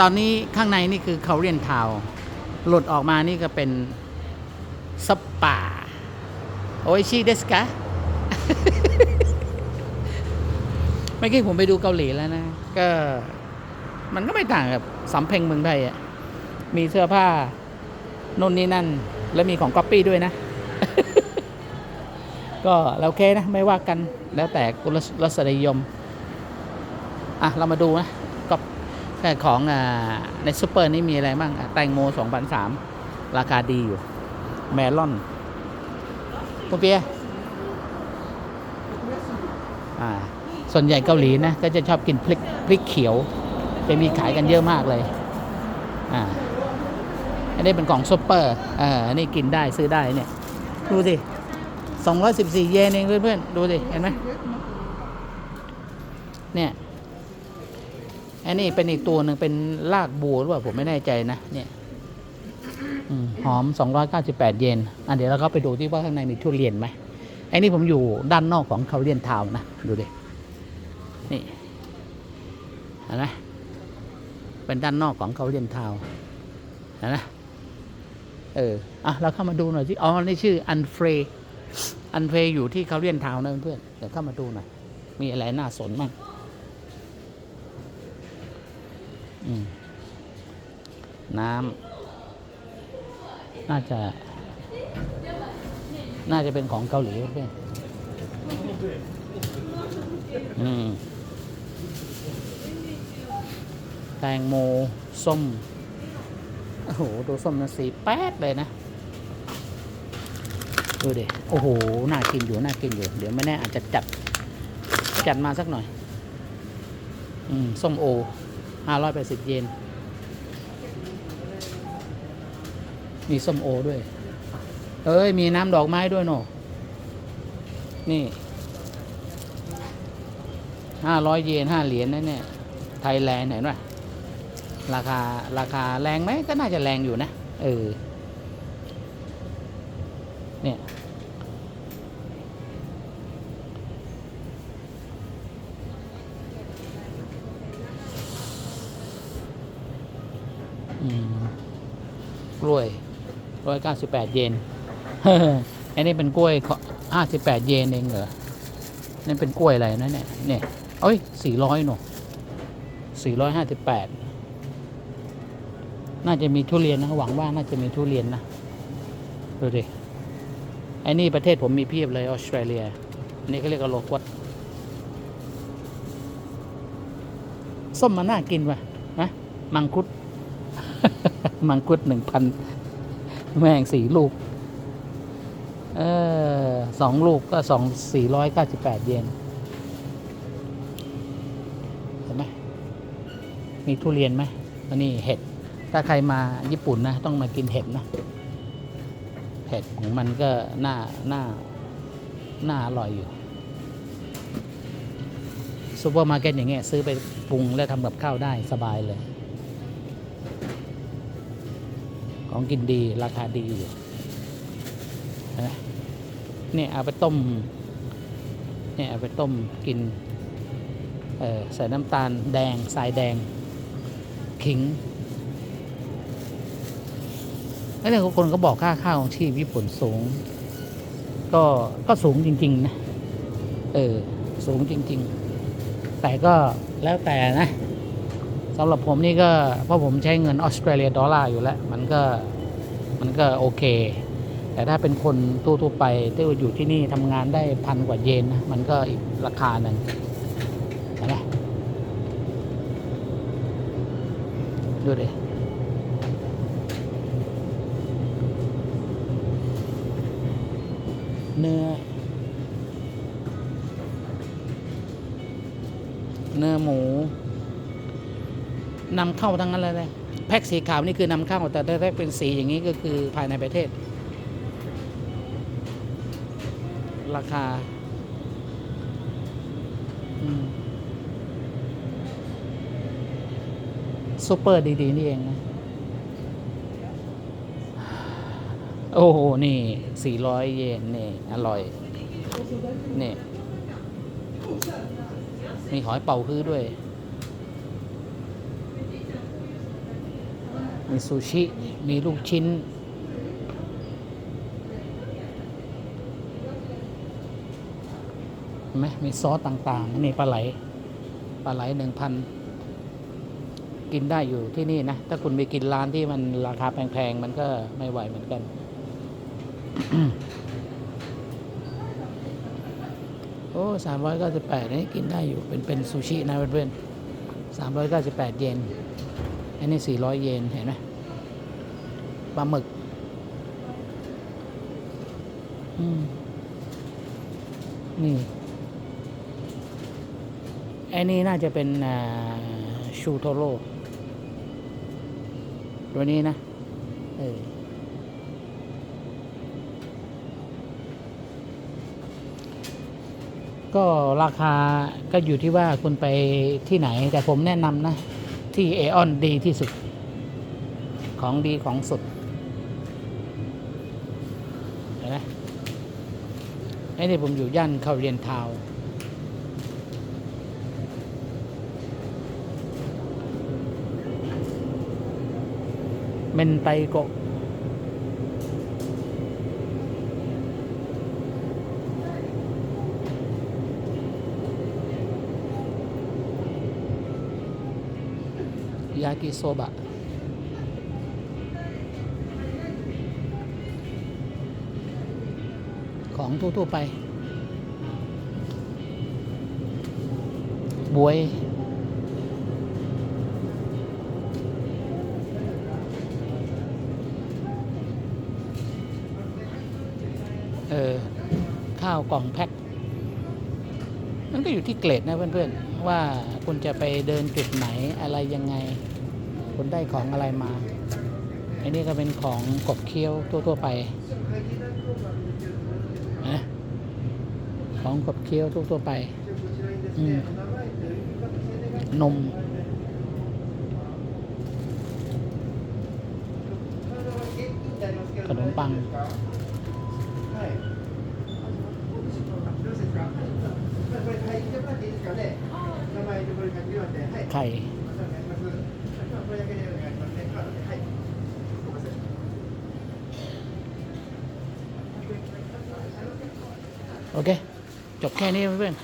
ตอนนี้ข้างในนี่คือเขาเรียนทาวหลุดออกมานี่ก็เป็นสปาโอชิเดสกะเมื่อกี้ผมไปดูเกาหลีแล้วนะ ก็มันก็ไม่ต่างกับสำเพ็งเมืองไทยอะมีเสื้อผ้าโน่นนี่นั่น แล้วมีของก๊อปปี้ด้วยนะ ก็เราโอเคนะ ไม่ว่ากันแล้วแต่กุลรสนิยม อะ เรามาดูนะ ของอในซูเปอร์นี่มีอะไรบ้างแตงโม2,003ราคาดีอยู่ แมลอนคุณเปียส่วนใหญ่เกาหลีนะ ก็จะชอบกินพริกพริกเขียวจะมีขายกันเยอะมากเลยอ่าอันนี้เป็นกล่องซุปเปอร์เอ่าอันนี้กินได้ซื้อได้เนี่ย ดูสิ214 เยนเองเพื่อนๆ ดูสิ เห็นไหมเนี่ย อันนี้เป็นอีกตัวหนึ่งเป็นรากบัวหรือเปล่าผมไม่แน่ใจนะเนี่ยอมหอม 298 เยนอะเดี๋ยวเราก็ไปดูที่ว่าข้างในมีทุเรียนไหมไอ้นี่ผมอยู่ด้านนอกของเขาเรียนทาวนะ ดูดิ นี่เห็นไหมเป็นด้านนอกของเขาเรียนทาวน์เห็นไหมเออ อะ เราเข้ามาดูหน่อยสิ อ๋อ นี่ชื่ออันเฟรอันเฟรอยู่ที่เขาเรียนทาวน์นะเพื่อนเดี๋ยวเข้ามาดูหน่อย มีอะไรน่าสนบ้างอืม น้ำน่าจะ น่าจะเป็นของเกาหลีเพื่อนอืมแตงโมส้ม โอ้โห ดูส้มนะสีแป๊ดเลยนะ ดูดิ โอ้โห น่ากินอยู่ น่ากินอยู่ เดี๋ยวไม่แน่อาจจะจัด จัดมาสักหน่อย อืม ส้มโอ ห้าร้อยแปดสิบเยน มีส้มโอด้วย เอ้ย มีน้ำดอกไม้ด้วยเนอะนี่ห้าร้อยเยนห้าเหรียญนะเนี่ย ไทยแลนด์เห็นไหมราคา ราคาแรงไหมก็น่าจะแรงอยู่นะ เออ เนี่ย 998 เยนอันนี้เป็นกล้วย 58 เยนเองเหรอนั่นเป็นกล้วยอะไรนะเนี่ย เนี่ยเอ้ย 400หนู458 น่าจะมีทุเรียนนะ หวังว่าน่าจะมีทุเรียนนะ ดูดิไอ้นี่ประเทศผมมีเพียบเลยออสเตรเลีย อันนี้เขาเรียกว่าโลกวัดส้มมันน่ากินว่ะนะมังคุด มังคุดหนึ่งพัน แม่งสี่ลูก เออสองลูกก็สองสี่ร้อยเก้าสิบแปดเยนเห็นไหมมีทุเรียนไหมอันนี้เห็ด ถ้าใครมาญี่ปุ่นนะ ต้องมากินเห็ดนะ เห็ดของมันก็น่าน่าน่าอร่อยอยู่ซูเปอร์มาร์เก็ตอย่างเงี้ยซื้อไปปรุงแล้วทำกับข้าวได้สบายเลย ของกินดีราคาดีอยู่เห็นไหมเนี่ยเอาไปต้มเนี่ยเอาไปต้มกินใส่น้ำตาลแดงทรายแดง ขิงแล้วเนี่ยคนก็บอกค่าข้าวของชีพญี่ปุ่นสูง ก็ก็สูงจริง ๆ นะ เออ สูงจริง ๆ แต่ก็แล้วแต่นะ สำหรับผมนี่ก็เพราะผมใช้เงินออสเตรเลียดอลลาร์อยู่แล้ว มันก็มันก็โอเค แต่ถ้าเป็นคนทั่วๆไปที่อยู่ที่นี่ทำงานได้พันกว่าเยนนะมันก็อีกราคาหนึ่งนไหมดูดิเนื้อเนื้อหมู นำเข้าทั้งนั้นเลยเลยแพ็กสีขาวนี่คือนำเข้า แต่แพ็กเป็นสีอย่างนี้ก็คือภายในประเทศ ราคาซูเปอร์ดี ๆ นี่เองนะโอ้โห นี่สี่ร้อยเยน นี่ อร่อย นี่ มีหอยเป่าฮื้อด้วย มีซูชิ มีลูกชิ้น ไหมมีซอสต่างๆ นี่ปลาไหล ปลาไหลหนึ่งพัน กินได้อยู่ที่นี่นะ ถ้าคุณไปกินร้านที่มันราคาแพงๆ มันก็ไม่ไหวเหมือนกัน โอ้สามร้อยเก้าสิบแปดนี่กินได้อยู่ เป็นเป็นซูชินะเพื่อนๆสามร้อยเก้าสิบแปดเยน อันนี้สี่ร้อยเยน เห็นไหมปลาหมึกมนี่ไอ้นี่น่าจะเป็นชูโทโร่ตัวนี้นะ เออก็ราคาก็อยู่ที่ว่าคุณไปที่ไหนแต่ผมแนะนำนะ ที่เอออนดีที่สุด ของดีของสุดเห็นไหมไอ้นี่ผมอยู่ย่านเขาเรียนทาว์เมนไตโกะ ยากิโซบะ ของทั่วๆไป บวยเออข้าวกล่องแพ็ค มันก็อยู่ที่เกรดนะเพื่อนๆ ว่าคุณจะไปเดินจุดไหนอะไรยังไง คุณได้ของอะไรมา อันนี้ก็เป็นของกบเคี้ยวทั่วๆไปนะของกบเคี้ยวทั่วๆไปนมขนมปัง ไข่โอเค จบแค่นี้เพื่อน